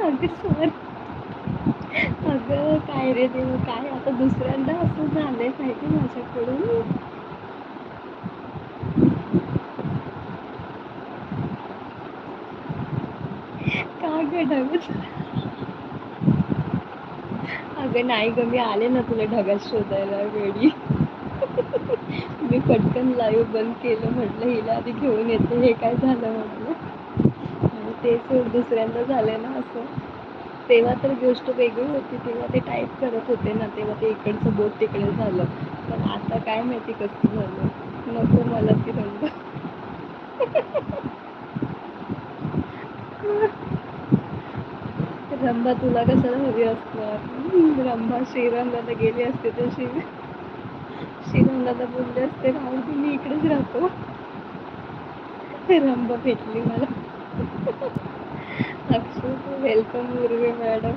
अगं सर. अगं काय रे देव काय? आता दुसऱ्यांदा असं झालंय माहिती माझ्याकडून. का ग अगं नाही ग मी आले ना तुला ढगात शोधायला वेळी. मी पटकन लाईव्ह बंद केलं म्हटलं हिला आधी घेऊन येते हे काय झालं म्हटलं ते तेच दुसऱ्यांदा झालं ना असं. तेव्हा तर गोष्ट वेगळी होती तेव्हा ते टाईप करत होते ना तेव्हा ते इकडचं बोट तिकडे झालं. पण आता काय माहिती कसं झालं. नको मला ती रंग रंभा तुला कशाला हवी असणार? रंभा श्रीरंगाला गेली असते तर श्री श्रीरंगाला बोलले असते राहून मी इकडेच राहतो. रंभा भेटली मला. अक्षय वेलकम उर्वी मॅडम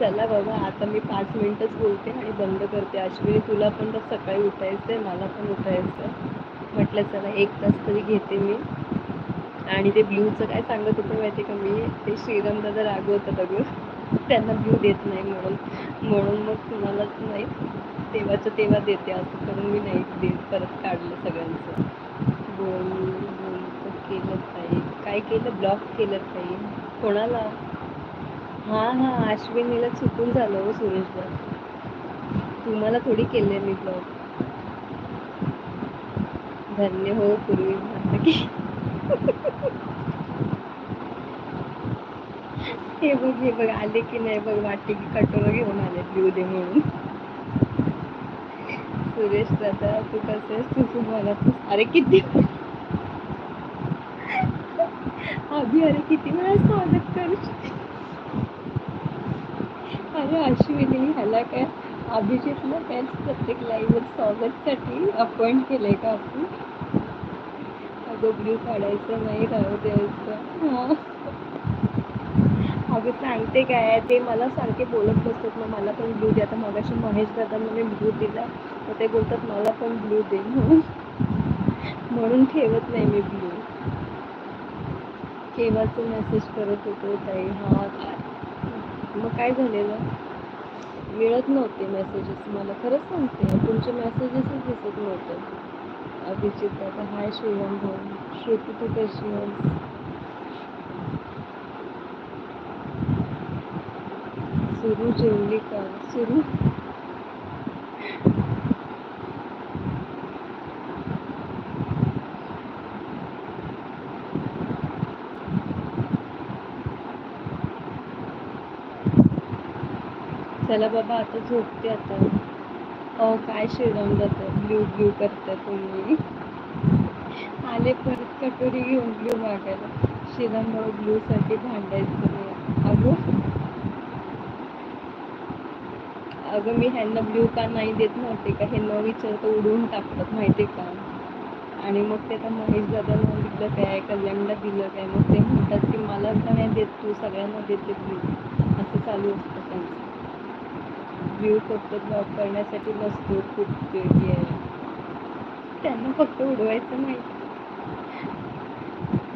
चला बाबा आता मी पाच मिनिटच बोलते आणि बंद करते. अश्विनी तुला पण तर सकाळी उठायचं आहे मला पण उठायचं म्हटलं चला एक तास तरी घेते मी. आणि ते ब्ल्यूचं काय सांगत होतं माहिती का मी? ते श्रीराम दादा रागवतं दगड त्यांना ब्ल्यू देत नाही म्हणून. म्हणून मग तुम्हालाच नाही तेव्हाचं तेव्हा देते असं करून मी नाही देत. परत काढलं सगळ्यांचं. बोल. काय केलं? ब्लॉक केलं ताई कोणाला? हां हां अश्विनीला चुकून झालं हो सुरेशला. तुम्हाला थोडी केले मी ब्लॉक धन्य हो पूर्वी म्हटलं की. हे बघ हे बघ आले की नाही बघ वाटते की कटोरं घेऊन आले ब्ल्यू दे म्हणून. सुरेश दादा तू कसं आहेस? तू मला अरे किती अभि अरे किती वेळा स्वागत करू अरे अश्विनी ह्याला काय? अभिजितला काय प्रत्येक लाईव्ह स्वागतसाठी अपॉइंट केलंय का आपण? अगं ब्ल्यू काढायचं नाही राहू द्यायचं हां. अगं सांगते काय ते मला सारखे बोलत बसतात मग मला पण ब्लू दे. आता मगाशी महेश दादांना मी ब्लू दिला तर ते बोलतात मला पण ब्लू दे. म्हणून म्हणून ठेवत नाही मी ब्लू केव्हाचं मेसेज करत होतो ताई? हा. मग काय झालेलं? मिळत नव्हते मेसेजेस मला खरंच सांगते तुमचे मेसेजेसच दिसत नव्हते. अभिजित आता हाय श्रीराम भाऊ. श्रुती तू कशी आहेस सुरू जेवली का सुरू? चला बाबा आता झोपते आता. अहो काय शिरवून जातं? ब्ल्यू ब्ल्यू करता तुम्ही आले परत कटोरी घेऊन ब्ल्यू मागायला. शिरम भाऊ ब्ल्यूसाठी भांडायचं नाही. अगं? अगं मी ह्यांना ब्ल्यू का नाही देत नव्हते का? हे न विचारता उडवून टाकतात माहिती का? आणि मग ते आता महेश दादांना दिलं काय कल्याणला दिलं काय? मग ते म्हणतात की मला का नाही देत तू? सगळ्यांना देते ब्ल्यू असं चालू असतं त्यांचं. जीव फक्त ब्लॉक करण्यासाठी नसतो खूप उपयोगी आहे. त्यांना फक्त उडवायचं नाही.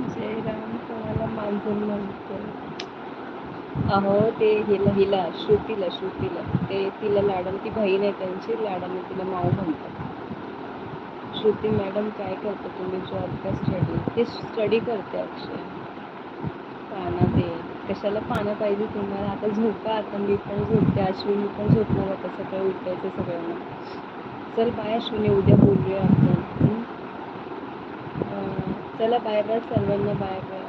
जय राम कोणाला मांजर म्हणतो अहो ते हिला हिला श्रुतीला श्रुतीला. ते तिला लाडम ती बहीण आहे त्यांची लाडाने तिला माऊ म्हणतात. श्रुती मॅडम काय करते तुम्ही? जॉब का स्टडी ते स्टडी करते अक्षय. काना दे कशाला पानं पाहिजे तुम्हाला? आता झोपा आता मी पण झोपते. अश्विनी पण झोपणार आता सकाळी उठायचं सगळ्यांना. चल बाय अश्विनी उद्या बोलूया आपण. चला बाय बाय सर्वांना बाय बाय.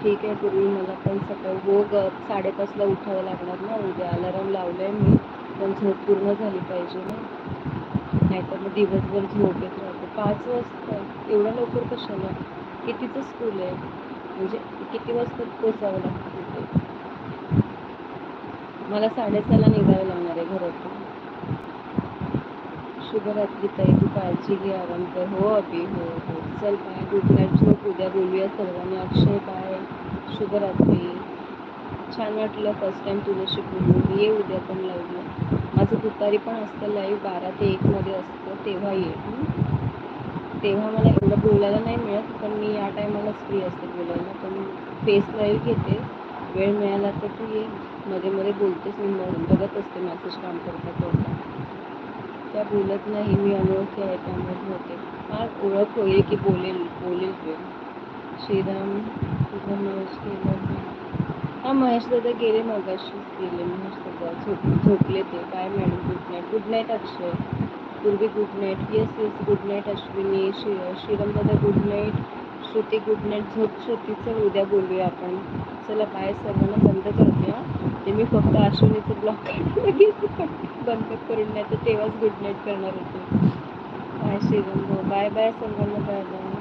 ठीक आहे पूर्वी मला पण सकाळी हो ग साडेपाचला उठावं लागणार ना. उद्या अलाराम लावलं आहे मी पण झोप पूर्ण झाली पाहिजे ना. नाहीतर मग दिवसभर झोप येत राहते. पाच वाजता. एवढ्या लवकर कशाला? कितीचं स्कूल आहे? म्हणजे किती वाजता पोचावं लागतं तिथे? मला साडेसहाला निघावं लागणार आहे घरातून. शुभरात्री ताई तू काळजी घे आराम कर. हो अभि हो हो. चल बाय. गुड नाईट झोप उद्या बोलूया सर्वांनी. अक्षय बाय. शुभरात्री. छान वाटलं फर्स्ट टाईम तुझ्याशी बोलून. ये उद्या पण लाईव्हला माझं दुपारी पण असतं लाईव्ह बारा ते एकमध्ये असतं तेव्हा ये. तेव्हा मला एवढं बोलायला नाही मिळत पण मी या टायमालाच फ्री असते बोलायला. पण फेस लाईव्ह घेते. वेळ मिळाला तर तू ये. मध्ये मध्ये बोलतेस. मी मग बघत असते मॅसेज काम करता करता. त्या बोलत नाही. मी अनोळखी आहे त्यामुळे होते. फार ओळख होईल की बोलेल बोलेल वेळ श्रीराम तुझा महेश गेलं हा महेश दादा गेले मगाशीच. गेले महेश दादा. झोप झोपले ते. काय madam good night. Good night Akshay. Purvi good night yes yes good night Ashwini Shri Shriram दादा good night Shruti good night झोप श्रुती चल उद्या बोलूया आपण. चला बाय सर्वांना बंद करते हां. ते मी फक्त अश्विनीचं ब्लॉक बंद करून नाही तर तेव्हाच गुड नाईट करणार होते. बाय श्रीरंग बाय बाय सर्वांना बाय बाय.